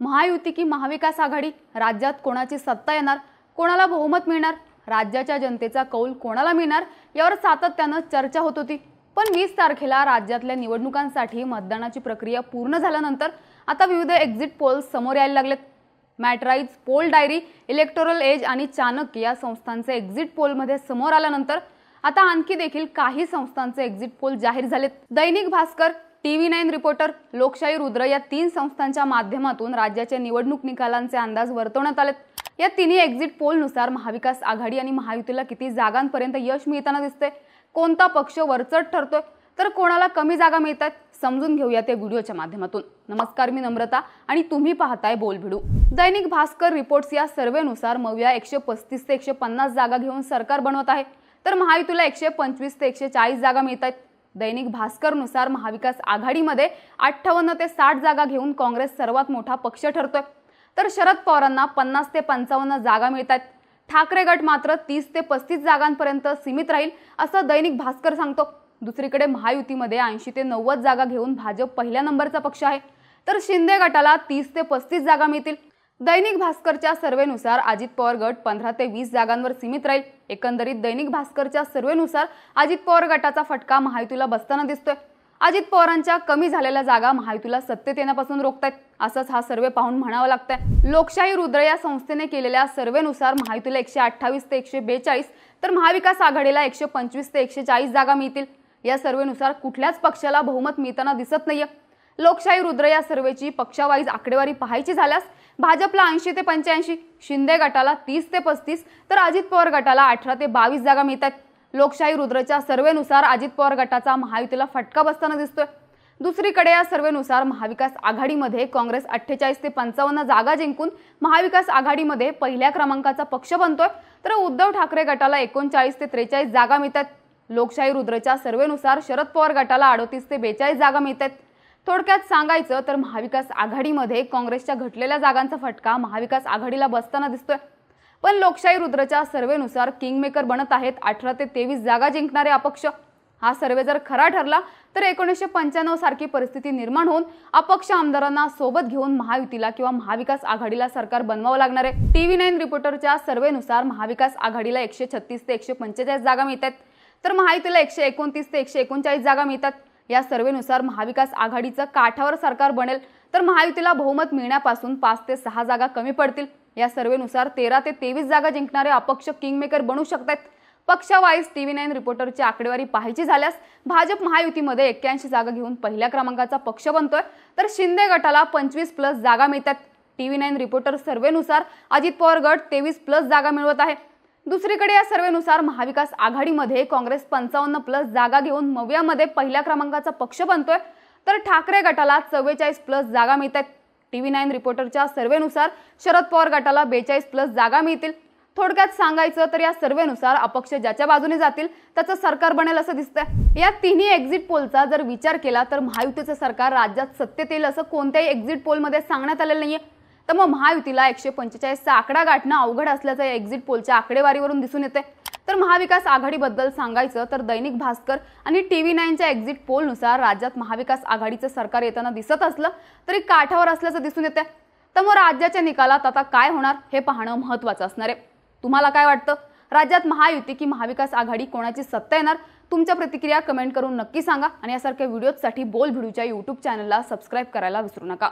महायुती की महाविकास आघाडी? राज्यात कोणाची सत्ता येणार? कोणाला बहुमत मिळणार? राज्याच्या जनतेचा कौल कोणाला मिळणार? यावर सातत्यानं चर्चा होत होती. पण वीस तारखेला राज्यातल्या निवडणुकांसाठी मतदानाची प्रक्रिया पूर्ण झाल्यानंतर आता विविध एक्झिट पोल्स समोर यायला लागलेत. Matrize Poll Diary Electoral Edge आणि चाणक्य या संस्थांचे एक्झिट पोलमध्ये समोर आल्यानंतर आता आणखी देखील काही संस्थांचे एक्झिट पोल जाहीर झालेत. Dainik Bhaskar T V nine reporter Lokshahi Rudra या तीन संस्थांच्या माध्यमातून राज्याच्या निवडणूक निकालांचे अंदाज वर्तवण्यात आलेत. या तिन्ही एक्झिट पोलनुसार महाविकास आघाडी आणि महायुतीला किती जागांपर्यंत यश मिळताना दिसते कोणता पक्ष वरचढ ठरतोय तर कोणाला कमी जागा मिळतात समजून घेऊया त्या व्हिडिओच्या माध्यमातून. नमस्कार मी नम्रता आणि तुम्ही पाहताय बोल भिडू दैनिक भास्कर रिपोर्ट्स या सर्वेनुसार मव्या एकशे पस्तीस ते एकशे पन्नास जागा घेऊन सरकार बनवत आहे तर महायुतीला एकशे पंचवीस ते एकशे चाळीस जागा मिळत आहेत दैनिक भास्करनुसार महाविकास आघाडीमध्ये अठ्ठावन्न ते साठ जागा घेऊन काँग्रेस सर्वात मोठा पक्ष ठरतोय. तर शरद पवारांना पन्नास ते पंचावन्न जागा मिळतात ठाकरे गट मात्र तीस ते पस्तीस जागांपर्यंत सीमित राहील असं दैनिक भास्कर सांगतो. दुसरीकडे महायुतीमध्ये ऐंशी ते नव्वद जागा घेऊन भाजप पहिल्या नंबरचा पक्ष आहे. तर शिंदे गटाला तीस ते पस्तीस जागा मिळतील. दैनिक भास्करच्या सर्वेनुसार अजित पवार गट पंधरा ते वीस जागांवर सीमित राहील. एकंदरीत दैनिक भास्करच्या सर्वेनुसार अजित पवार गटाचा फटका महायुतीला बसताना दिसतोय. अजित पवारांच्या कमी झालेल्या जागा महायुतीला सत्तेत येण्यापासून रोखतायत. असंच हा सर्वे पाहून म्हणावं लागतंय. लोकशाही रुद्र या संस्थेने केलेल्या सर्वेनुसार महायुतीला एकशे अठ्ठावीस ते एकशे बेचाळीस तर महाविकास आघाडीला एकशे पंचवीस ते एकशे चाळीस जागा मिळतील. या सर्वेनुसार कुठल्याच पक्षाला बहुमत मिळताना दिसत नाहीये. लोकशाही रुद्र या सर्वेची पक्षावाईज आकडेवारी पाहायची झाल्यास भाजपला ऐंशी ते पंच्याऐंशी शिंदे गटाला तीस ते पस्तीस तर अजित पवार गटाला अठरा ते बावीस जागा मिळतात लोकशाही रुद्रच्या सर्वेनुसार अजित पवार गटाचा महायुतीला फटका बसताना दिसतोय. दुसरीकडे या सर्वेनुसार महाविकास आघाडीमध्ये काँग्रेस अठ्ठेचाळीस ते पंचावन्न जागा जिंकून महाविकास आघाडीमध्ये पहिल्या क्रमांकाचा पक्ष बनतोय. तर उद्धव ठाकरे गटाला एकोणचाळीस ते त्रेचाळीस जागा मिळतात लोकशाही रुद्रच्या सर्वेनुसार शरद पवार गटाला अडोतीस ते बेचाळीस जागा मिळतात थोडक्यात सांगायचं तर महाविकास आघाडीमध्ये काँग्रेसच्या घटलेल्या जागांचा फटका महाविकास आघाडीला बसताना दिसतोय. पण लोकशाही रुद्रच्या सर्वेनुसार किंगमेकर बनत आहेत. अठरा ते तेवीस जागा जिंकणारे अपक्ष. हा सर्वे जर खरा ठरला तर एकोणीसशे पंच्याण्णव सारखी परिस्थिती निर्माण होऊन अपक्ष आमदारांना सोबत घेऊन महायुतीला किंवा महाविकास आघाडीला सरकार बनवावं लागणार आहे. टीव्ही नाईन रिपोर्टरच्या सर्वेनुसार महाविकास आघाडीला एकशे छत्तीस ते एकशे पंचेचाळीस जागा मिळतात तर महायुतीला एकशे एकोणतीस ते एकशे एकोणचाळीस जागा मिळतात. या सर्वेनुसार महाविकास आघाडीचं काठावर सरकार बनेल तर महायुतीला बहुमत मिळण्यापासून पाच ते सहा जागा कमी पडतील. या सर्वेनुसार तेरा ते तेवीस जागा जिंकणारे अपक्ष किंगमेकर बनू शकतात. टी टीव्ही नाईन रिपोर्टरची आकडेवारी पाहायची झाल्यास भाजप महायुतीमध्ये एक्क्याऐंशी जागा घेऊन पहिल्या क्रमांकाचा पक्ष बनतोय. तर शिंदे गटाला पंचवीस प्लस जागा मिळतात. टीव्ही नाईन रिपोर्टर सर्वेनुसार अजित पवार गट तेवीस प्लस जागा मिळवत आहे. दुसरीकडे या सर्वेनुसार महाविकास आघाडीमध्ये काँग्रेस पंचावन्न प्लस जागा घेऊन मव्यामध्ये पहिल्या क्रमांकाचा पक्ष बनतोय. तर ठाकरे गटाला चव्वेचाळीस प्लस जागा मिळतात टीव्ही नाईन रिपोर्टरच्या सर्वेनुसार शरद पवार गटाला बेचाळीस प्लस जागा मिळतील. थोडक्यात सांगायचं तर या सर्वेनुसार अपक्ष ज्याच्या बाजूने जातील त्याचं सरकार बनेल असं दिसतंय. या तिन्ही एक्झिट पोलचा जर विचार केला तर महायुतीचं सरकार राज्यात सत्तेत येईल असं कोणत्याही एक्झिट पोलमध्ये सांगण्यात आलेलं नाहीये. तर मग महायुतीला एकशे पंचेचाळीसचा आकडा गाठणं अवघड असल्याचं या एक्झिट पोलच्या आकडेवारीवरून दिसून येते तर महाविकास आघाडीबद्दल सांगायचं तर दैनिक भास्कर आणि टी व्ही नाईनच्या एक्झिट पोलनुसार राज्यात महाविकास आघाडीचं सरकार येताना दिसत असलं तरी काठावर असल्याचं दिसून येते तर मग राज्याच्या निकालात आता काय होणार हे पाहणं महत्त्वाचं असणार आहे. तुम्हाला काय वाटतं? राज्यात महायुती की महाविकास आघाडी कोणाची सत्ता येणार? तुमच्या प्रतिक्रिया कमेंट करून नक्की सांगा आणि यासारख्या व्हिडिओजसाठी बोल भिडूच्या यूट्यूब चॅनलला सबस्क्राईब करायला विसरू नका.